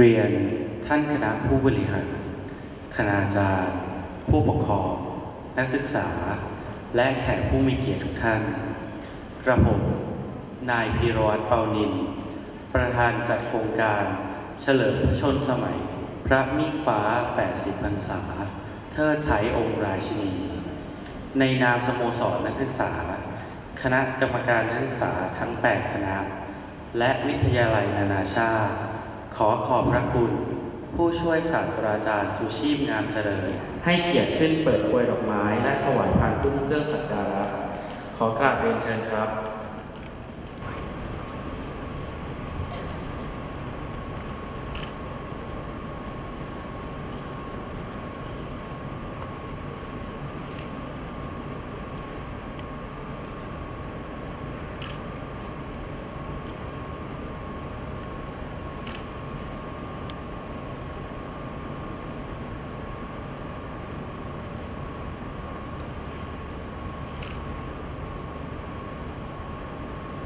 เรียนท่านคณะผู้บริหาร คณาจารย์ ผู้ปกครอง นักศึกษา และแขกผู้มีเกียรติทุกท่าน กระผม นายพีรวัตรเปานิน ประธานจัดโครงการเฉลิมพระชนสมัย พระมิฟ้า 80พรรษา เทิดไทยองค์ราชินี ในนามสโมสรนักศึกษา คณะกรรมการนักศึกษาทั้ง 8 คณะ และวิทยาลัยนานาชาติ อขอบพระคุณ ผู้ช่วยศาสตราจารย์สุชีพงามเจริญ ให้เกียรติขึ้นเปิดกลวยดอกไม้และถวายพานพุ่มเครื่องสักการะขอกราบเรียนเชิญครับ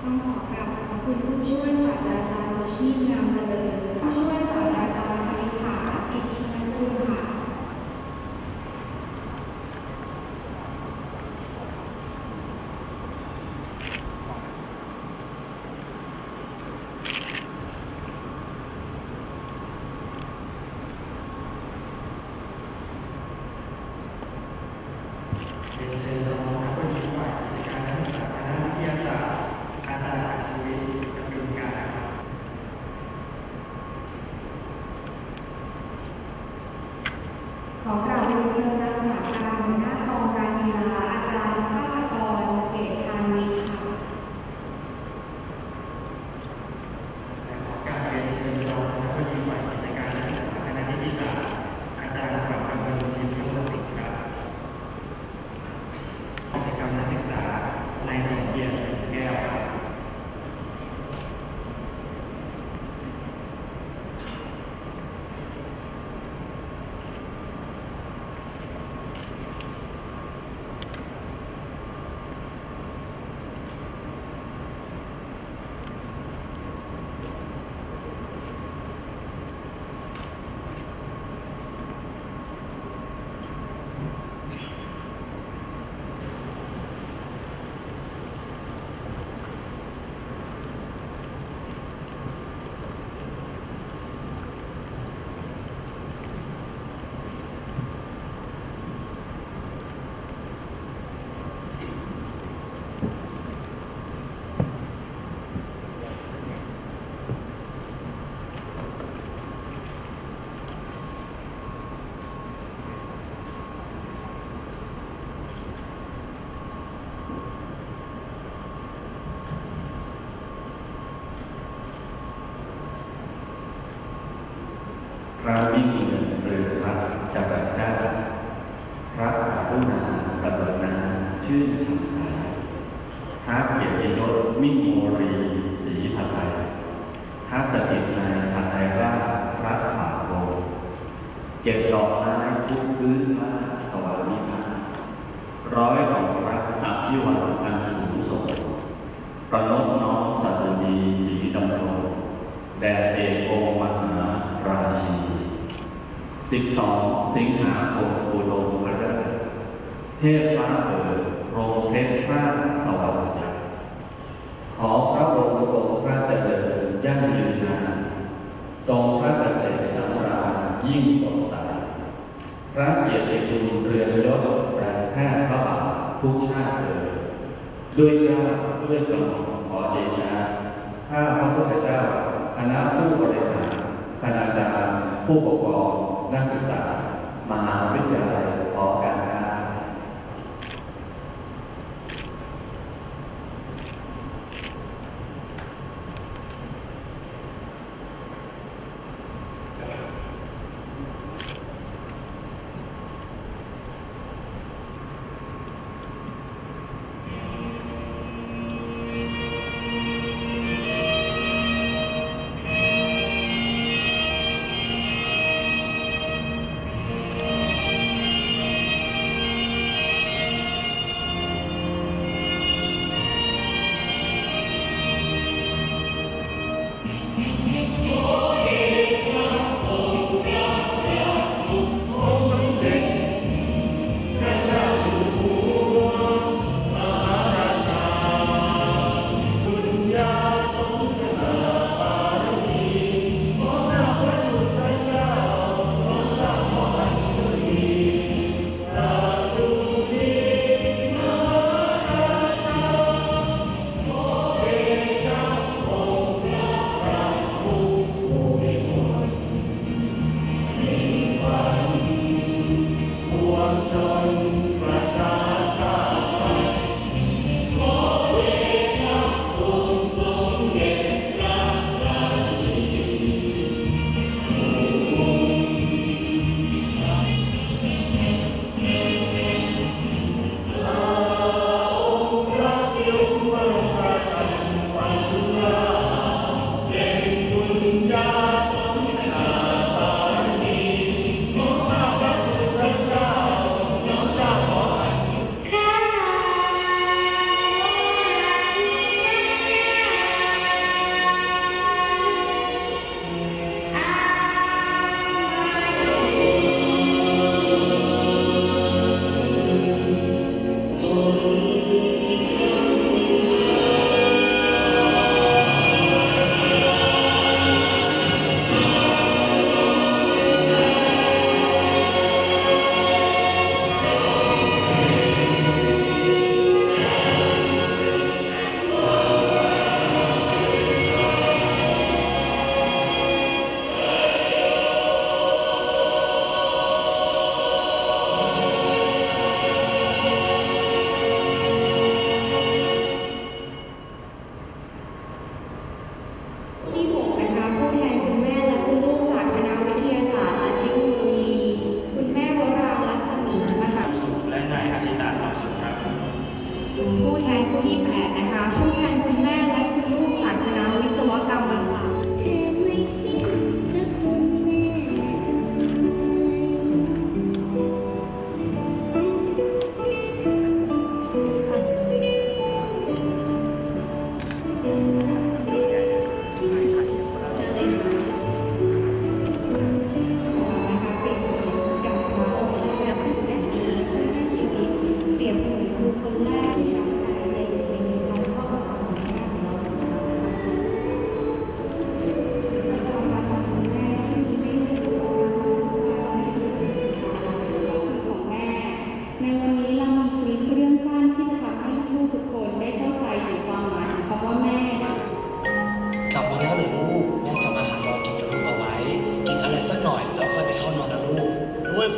ต้องขอกราบขอบคุณผู้ช่วยศาสตราจารย์สุชีพงามเจริญผู้ช่วยศาสตราจารย์คณิษฐาจิตชินกุลค่ะ เรียนเชิญรองนักวิทยาฝ่ายกิจการนักศึกษาคณะวิทยาศาสตร์ อาจารย์อัจฉริยะดำเนินการครับ ขอกราบเรียนเชิญนักข่าวการหัวหน้ากองการกีฬาอาจารย์ภาสกรเกตชานิค่ะ และขอการเรียนเชิญรองคณะบดีฝ่ายกิจการนักศึกษาคณะนิติศาสตร์อาจารย์ขวัญกำมลทิพย์วสิทธิ์ครับกิจกรรมนักศึกษาในสมเกียรติแก้วครับ พระวิมีเรืองพระจักรเจ้า พระอรุณาประเบิดนาชื่นฉ่ำใสพระเกียรติยศมิ่งโมรีศรีพัไทยพระสถิตในพัไทยราชพระป่าโล เก็บดอกไม้ทุกพื้นบ้าสวามิภักดิ์ร้อยดอกรักอภิวันอันสูงส่งประนบน้อมสัสดีศรีดำรงแด่เอกองมหาราชี12สิงหาคมอุดมพระเลิศเทพฟ้าเปิดโรงเพชรพระสวรรค์สิขอพระองค์ทรงพระเจริญยั่งยืนนานทรงพระเกษตรสำราญยิ่งสดใส พระเกียรติคุณเรือนยศแรงแพทย์พระบาททุกชาติเถิดด้วยญาด้วยกล่อมขอเดชะข้าพระพุทธเจ้าคณะผู้บริหารคณาจารย์ผู้ปกครองนักศึกษามหาวิทยาลัยหอการ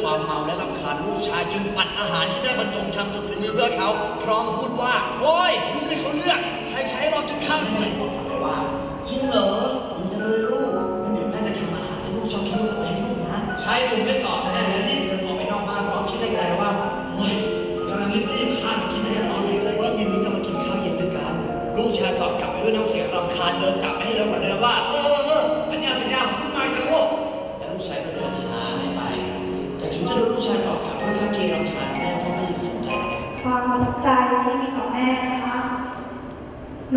ความเมาและลำคาญลูกชายจึงปัดอาหารที่ได้บรรจงชามสุดฝีมือเพื่อเขา พร้อมพูดว่า โอ้ยคุณไม่เขาเลือก ให้ใช้รอจนข้างเลยว่า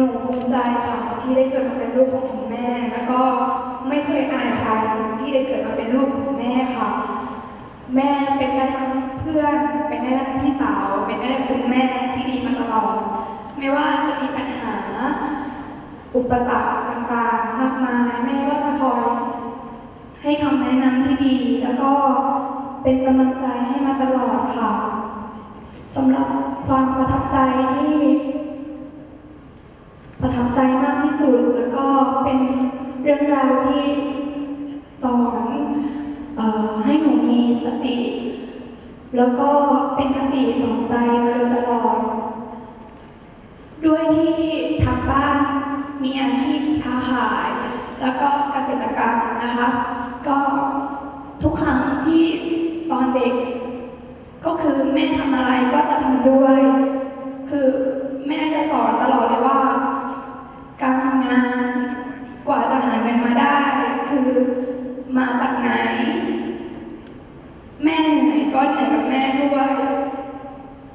หนูภูมิใจค่ะที่ได้เกิดมาเป็นลูกของคุณแม่ แล้วก็ไม่เคยอายใครที่ได้เกิดมาเป็นลูกของแม่ค่ะ แม่เป็นได้ทั้งเพื่อนเป็นได้ทั้งพี่สาว เป็นได้ทั้งคุณแม่ที่ดีมาตลอดไม่ว่าจะมีปัญหา อุปสรรคต่างๆมากมายแม่ก็จะคอยให้คำแนะนำที่ดี แล้วก็เป็นกำลังใจให้มาตลอดค่ะสำหรับความประทับใจที่ ประทับใจมากที่ สุด แล้วก็เป็นเรื่องราวที่สอนออให้หนูมีสติ แล้วก็เป็นคติสอนใจมาโดยตลอด ด้วยที่ทางบ้านมีอาชีพค้าขาย แล้วก็เกษตรกรรมนะคะ ก็ทุกครั้งที่ตอนเด็ก ก็คือแม่ทำอะไรก็จะทำด้วย คือแม่จะสอนตลอดเลยว่า การทำงานกว่าจะหาเงินมาได้ คือมาจากไหน แม่เหนื่อยก็เหนื่อยกับแม่ด้วย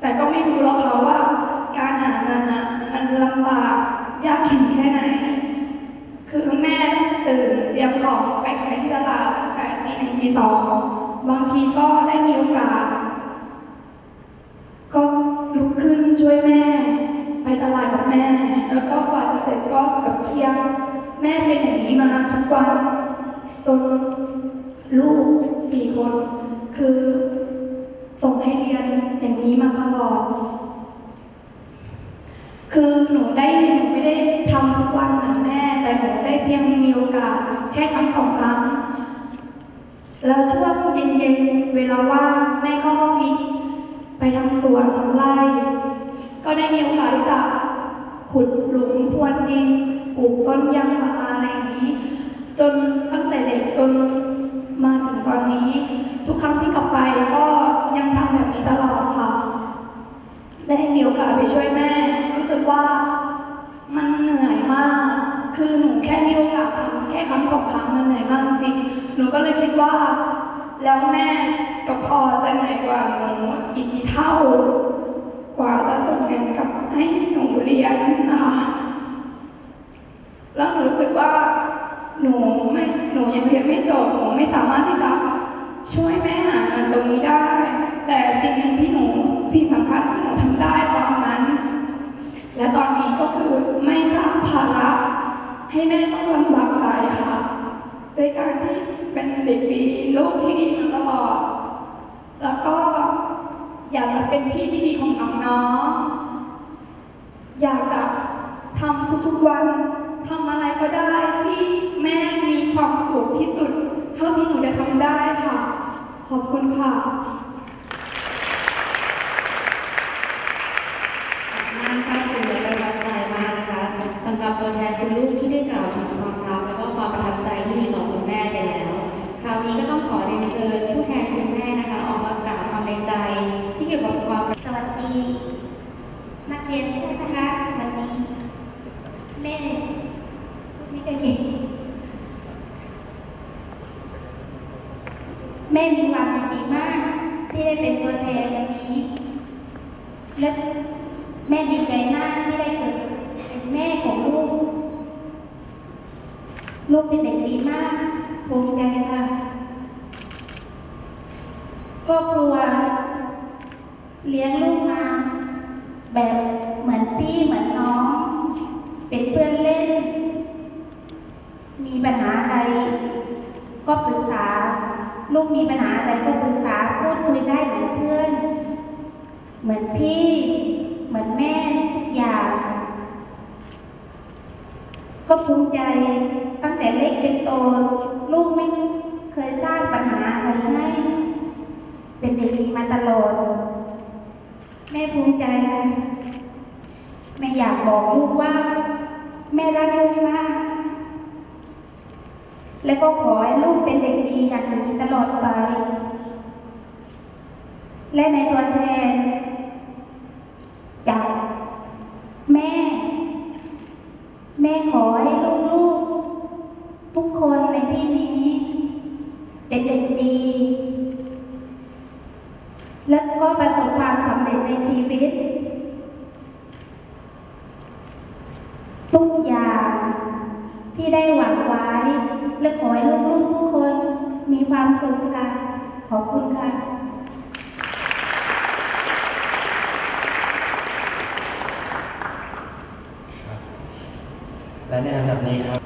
แต่ก็ไม่รู้หรอกค่ะว่า การหาเงินอะมันลำบากยากเข็นแค่ไหน คือแม่ต้องตื่นเตรียมของไปขายที่ตลาดตั้งแต่ตีหนึ่งตีสองบางทีก็ได้มีโอกาส ก็ลุกขึ้นช่วยแม่ ไปตลาดกับแม่ แล้วก็กว่าจะเสร็จก็เกับเที่ยง แม่เป็นอย่างนี้มาทุกวัน จนลูกสี่คน คือส่งให้เรียนอย่างนี้มาตลอด คือหนูได้หนูไม่ได้ทำทุกวันเหมือนแม่ แต่หนูได้เพียงมีโอกาสแค่ครั้งสองครั้ง แล้วช่วงเย็นๆเวลาว่างแม่ก็มีไปทำสวนทำไร่ ก็ได้มีโอกาสที่จะขุดหลุมพรวนดินปลูกต้นยางพาราอะไรอย่างนี้ จนต ด็กจนมาถึงตอนนี้ ทุกครั้งที่กลับไปก็ยังทำแบบนี้ตลอดค่ะ ได้มีโอกาสไปช่วยแม่ รู้สึกว่ามันเหนื่อยมาก คือหนูแค่มีโอกาสทำแค่ครั้งสองครั้งมันเหนื่อยมากจริงหนูก็เลยคิดว่า แล้วแม่กับพ่อจะเหนื่อยกว่าหนูอีกกี่เท่า กว่าจะส่งเงินกับให้หนูเรียนนะคะแล้วหนูรู้สึกว่า หนูไม่หนูยังเรียนไม่จบหนูไม่สามารถที่จะช่วยแม่หาเงินตรงนี้ได้ แต่สิ่งหนึ่งที่หนูสิ่งสำคัญที่หนูทำได้ตอนนั้น และตอนนี้ก็คือไม่สร้างภาระให้แม่ต้องลำบากใจค่ะโดยการที่เป็นเด็กดีลูกที่ดีมาตลอดแล้วก็อยากจะเป็นพี่ที่ดีของน้องๆอยากจะทำทุกๆวัน ทำอะไรก็ได้ที่แม่มีความสุขที่สุด เท่าที่หนูจะทำได้ค่ะ ขอบคุณค่ะน่าซาบซึ้งและประทับใจมากนะคะสำหรับตัวแทนคุณลูกที่ได้กล่าวถึงความรักและก็ความประทับใจที่มีต่อคุณแม่ไปแล้ว คราวนี้ก็ต้องขอเรียนเชิญผู้แทนคุณแม่นะคะออกมากล่าวความในใจ ที่เกี่ยวกับความสวัสดีนักเรียนทุกท่านนะคะวันนี้แม่ไม่ เคยเก่งแม่มีความยินดีมาก ที่ได้เป็นตัวแทนวันนี้ และแม่ดีใจมากที่ได้เกิดเป็นแม่ของลูก ลูกเป็นเด็กดีมากภูมิใจค่ะครอบครัวเลี้ยงลูกมา แบบเหมือนพี่เหมือนน้อง เป็นเพื่อนเล่น มีปัญหาอะไร ก็ปรึกษา ลูกมีปัญหาอะไรก็ปรึกษาพูดคุยได้เหมือนเพื่อน เหมือนพี่ เหมือนแม่ทุกอย่าง ก็ภูมิใจตั้งแต่เล็กจนโต ลูกไม่เคยสร้างปัญหาอะไรให้ เป็นเด็กดีมาตลอด แม่ภูมิใจค่ะแม่อยากบอกลูกว่า แม่รักลูกมาก และก็ขอให้ลูกเป็นเด็กดีอย่างนี้ตลอดไป และในตัวแทน จากแม่ แม่ขอให้ลูกๆ ทุกคนในที่นี้ เป็นเด็กดี และก็ประสบความสำเร็จในชีวิต ทุกอย่างที่ได้หวังไว้ และขอให้ลูกๆทุกคนมีความสุขค่ะ ขอบคุณค่ะ และในอันดับนี้ครับ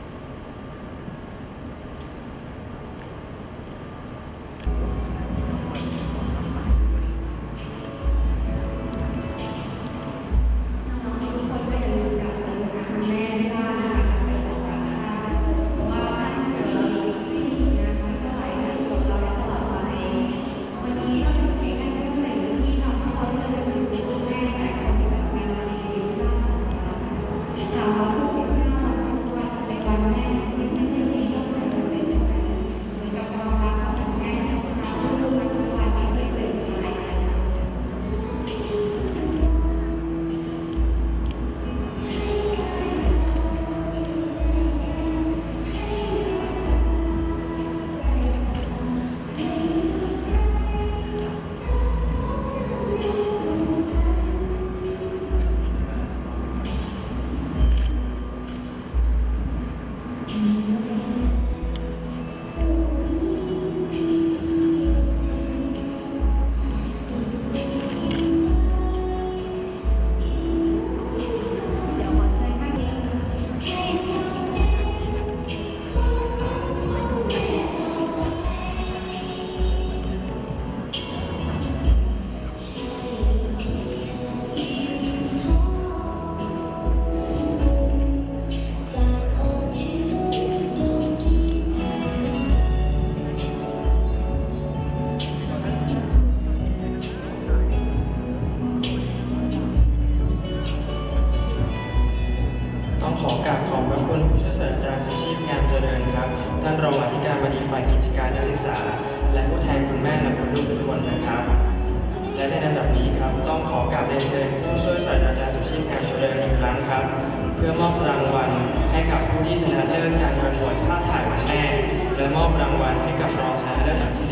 มอบรางวัลให้กับรองชนะเลิศอันดับที่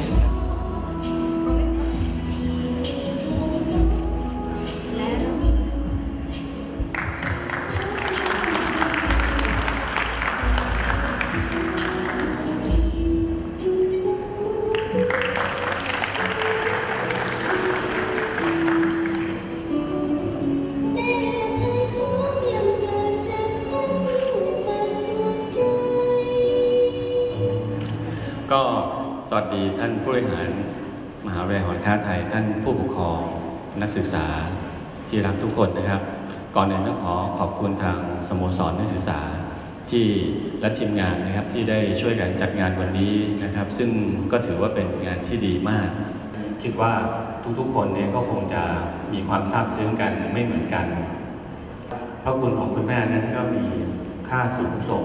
ยหอค้าไทย ท่านผู้ปกครองนักศึกษาที่รักทุกคนนะครับ ก่อนอื่นต้องขอขอบคุณทางสโมสรนักศึกษาที่และทีมงานนะครับที่ได้ช่วยกันจัดงานวันนี้นะครับ ซึ่งก็ถือว่าเป็นงานที่ดีมาก คิดว่าทุกๆคนเนี่ยก็คงจะมีความซาบซึ้งกันไม่เหมือนกันพระคุณของคุณแม่นั้นก็มีค่าสูงส่ง